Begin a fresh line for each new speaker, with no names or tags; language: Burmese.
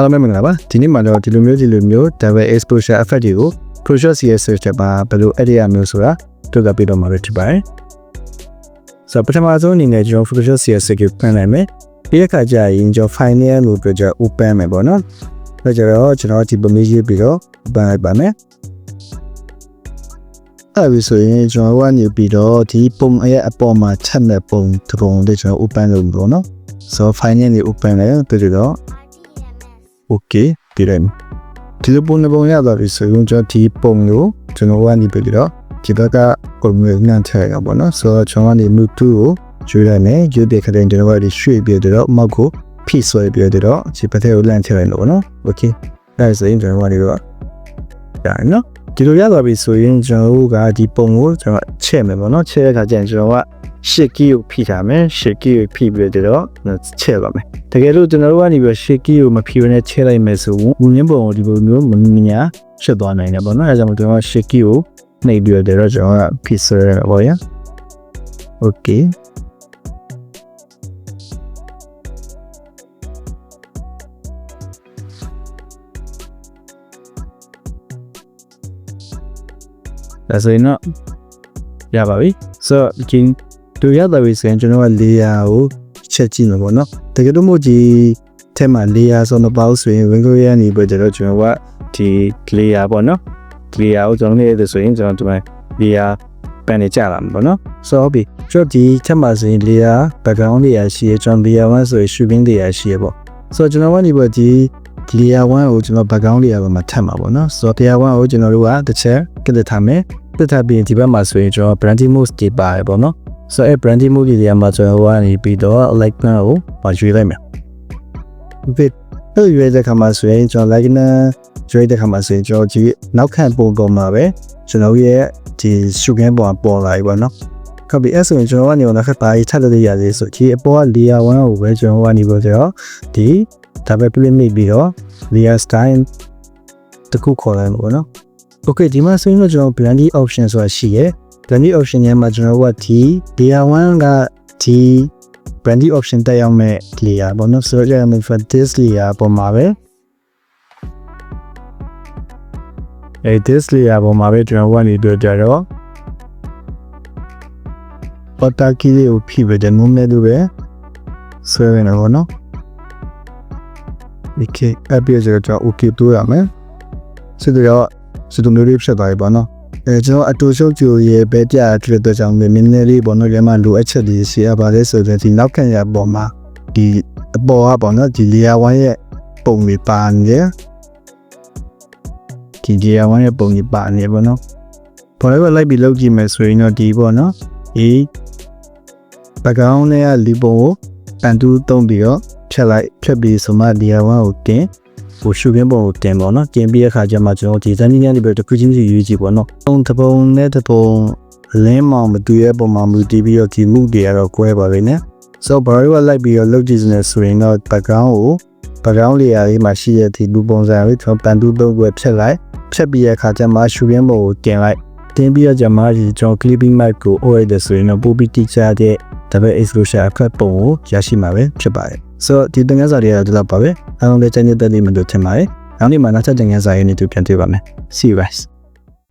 အားလုံးပဲမင်္ဂလာပါဒီနေ့မှာတော့ဒီလိုမျိုးဒီလိုမျိုး double exposure effect တွေကို Photoshop CS search မှာဘယ်လို edit ရမျိုးဆိုတာတွေ့ကပြတော့မှာဖြစ်ပါတယ်ဆိုတော့ပထမဆုံးအနေနဲ့ကျွန်တော် Photoshop CS ကိုပြန်လိုက်မယ်ပြီးတဲ့အခါကျရင်ကျွန်တော် file နဲ့လို့ပြောကြ open မယ်ပေါ့နော်ဒါကြတော့ကျွန်တော်ဒီ permission ရေးပြီးတော့ open လိုက်ပါမယ်အဲ့ဒီဆိုရင်ကျွန်တော်ကနေပြီးတော့ဒီပုံရဲ့အပေါ်မှာချက်မဲ့ပုံတစ်ပုံလေးကျွန်တော် open လုပ်လို့နော်ဆိုတော့ file နဲ့ open လိုက်ပြီးတော့ okay ပြီးတယ်ဒီလိုပုံနဲ့ပုံရတော့ဒီဆိုရင်ကျွန်တော်ဒီပုံကိုကျွန်တော်ကနေပြီးတော့ဒီဘက်ကပုံမျိုးနန်းထည့်ရပါတော့ဆိုတော့ကျွန်တော်ကနေ move to ကိုရွေးလိုက်မယ်ရွေးပြခတဲ့ကျွန်တော်ကဒီရွှေ့ပြီးတော့မောက်ကိုဖိဆွဲပြီးတော့ဒီဘက်ထဲကိုလန့်ထည့်လိုက်လို့နော် okay ဒါဆိုရင်ကျွန်တော်ကနေတော့ရတယ်နော်ဒီလိုရသွားပြီဆိုရင်ကျွန်တော်ကဒီပုံကိုကျွန်တော်ချက်မယ်ပေါ့နော်ချက်တဲ့အခါကျရင်ကျွန်တော်က ရှစ်ကီကိုဖိထားမယ်ရှစ်ကီကိုဖိပြီးတော့ချက်ပါမယ်တကယ်လို့ကျွန်တော်တို့ကနေပြီးရှစ်ကီကိုမဖိဘဲနဲ့ချက်လိုက်မယ်ဆိုရင်ဝူရင်းပုံကိုဒီလိုမျိုးမညာရှစ်သွားနိုင်တယ်ပေါ့နော်အဲဒါကြောင့်ကျွန်တော်ရှစ်ကီကိုနှိပ်ပြီးတော့ကျွန်တော်ကဖိဆွဲရပါရ Okay ဒါဆိုရင်တော့ရပါပြီဆိုတော့ ဒီတို့ရတဲ့ဝေးစင်ကျွန်တော်က layer ကိုချက်ကြည့်မှာပေါ့နော်တကယ်လို့မို့ဒီထဲမှာ layer ဆိုတော့ပေါ့ဆိုရင် window ရနေပြီးတော့ကျွန်တော်ကဒီ layer ပေါ့နော် layer ကိုကျွန်တော်လေးရဆိုရင်ကျွန်တော်ဒီမှာ layer ပန်နေကြလာမှာပေါ့နော်ဆိုတော့ပြီကျွန်တော်ဒီချက်မှာဆိုရင် layer background layer ရှိရကျွန်တော် layer 1ဆိုရင် shooting layer ရှိရပေါ့ဆိုတော့ကျွန်တော်ကနေပြီးဒီ layer 1ကိုကျွန်တော် background layer မှာထပ်မှာပေါ့နော်ဆိုတော့ layer 1ကိုကျွန်တော်တို့ကတစ်ချက်ကလစ်ထားမယ်ပြတ်ထားပြီးဒီဘက်မှာဆိုရင်ကျွန်တော် branding mode တွေပါတယ်ပေါ့နော် ဆိုတော့အဲ branding mode တွေမှာကျွန်တော်ကနေပြီးတော့ alignment ကိုပါရွေးလိုက်မယ် bit အဲ့ရွေးတဲ့ခါမှာဆိုရင်ကျွန်တော် alignment ရွေးတဲ့ခါမှာဆိုရင်ကျွန်တော်ဒီနောက်ခံပုံပေါ်မှာပဲကျွန်တော်ရဲ့ဒီ sugar ပေါ်ပေါ်လာပြီပေါ့နော်ခပ်ပြီးအဲ့ဆိုရင်ကျွန်တော်ကနေတော့ခက်ပါရေးထပ်တဲ့ရသေးဆိုဒီအပေါ်က layer 1ကိုပဲကျွန်တော်ကနေပြီးတော့ဒီဒါပဲ play မိပြီးတော့ layer style တခုခေါ်လိုက်မှာပေါ့နော် Okay ဒီမှာဆိုရင်တော့ကျွန်တော် blending option ဆိုတာရှိရ ယ် blending option ထဲမှာကျွန်တော်တို့ကဒီ layer 1ကဒီ blending option တက်ရောက်မဲ့ layer ပေါ့နော်ဆိုတော့ကျွန်တော် for this layer ပေါ်မှာပဲအဲ this layer ပေါ်မှာပဲကျွန်တော်ကနေတွေ့ကြတော့ butter key လေးကိုဖိပြီးတဲ့ moment လိုပဲဆွဲနေတော့ပေါ့နော် okay အပြည့်စတော့ okay တွေ့ရမယ်ဆိုတော့စတူမျိုးလေးဖြစ်သွားပြီပေါ့နော် အဲကျွန်တော်အတူရှုပ်ကြိုရေပဲပြတဲ့အတွက်ကြောင့်မင်းနည်းလေးပေါ့နော်ဒီမှာလိုအပ်ချက်တွေရှိရပါတယ်ဆိုတော့ဒီနောက်ခံရပေါ်မှာဒီအပေါ်ကပေါ့နော်ဒီ layer 1ရဲ့ပုံတွေပါနေတယ်ဒီ layer 1ရဲ့ပုံတွေပါနေပေါ့နော်ပေါ်လိုက်လိုက်ပြီးလောက်ကြည့်မယ်ဆိုရင်တော့ဒီပေါ့နော်ဒီပကောင်းလေးကလီပုံကိုပန်တူးသုံးပြီးတော့ဖြတ်လိုက်ဖြတ်ပြီးဆိုမှ layer 1ကိုတင် ဟိုရှုခင်းပုံကိုတင်ပေါ့နော်တင်ပြီးတဲ့အခါကျမှကျွန်တော်ဒီဇိုင်းနည်းနဲ့ပြီးတော့တစ်ခုချင်းစီရွေးကြည့်ပေါ့နော်ပုံတစ်ပုံနဲ့တစ်ပုံလင်းမောင်မတူရဲ့ပုံမှာမူတည်ပြီးတော့ဒီမှုတွေကတော့ကွဲပါလိမ့်မယ်ဆိုတော့ဘာလို့လိုက်ပြီးတော့လုပ်ကြည့်နေဆိုရင်တော့ background ကို background layer လေးမှာရှိတဲ့ဒီလူပုံစံလေးကျွန်တော်ပန်တူးသုံးခွဲဖြတ်လိုက်ဖြတ်ပြီးတဲ့အခါကျမှရှုခင်းပုံကိုတင်လိုက်တင်ပြီးတော့ကျမှဒီကျွန်တော် clipping mic ကို OA တဲ့ဆိုရင်တော့ပိုပြီးတိကျတဲ့ double exposure effect ပုံကိုရရှိမှာပဲဖြစ်ပါတယ်ဆိုတော့ဒီတင်ငန်းစာတွေကတော့ဒီလောက်ပါပဲ အားလုံးလည်းကျန်တဲ့တက်လေးမလို့ထင်ပါတယ်နောက်နေ့မှာနောက်ထပ်တင်ငန်းစာရေးနေတူပြန်တွေ့ပါမယ် see you guys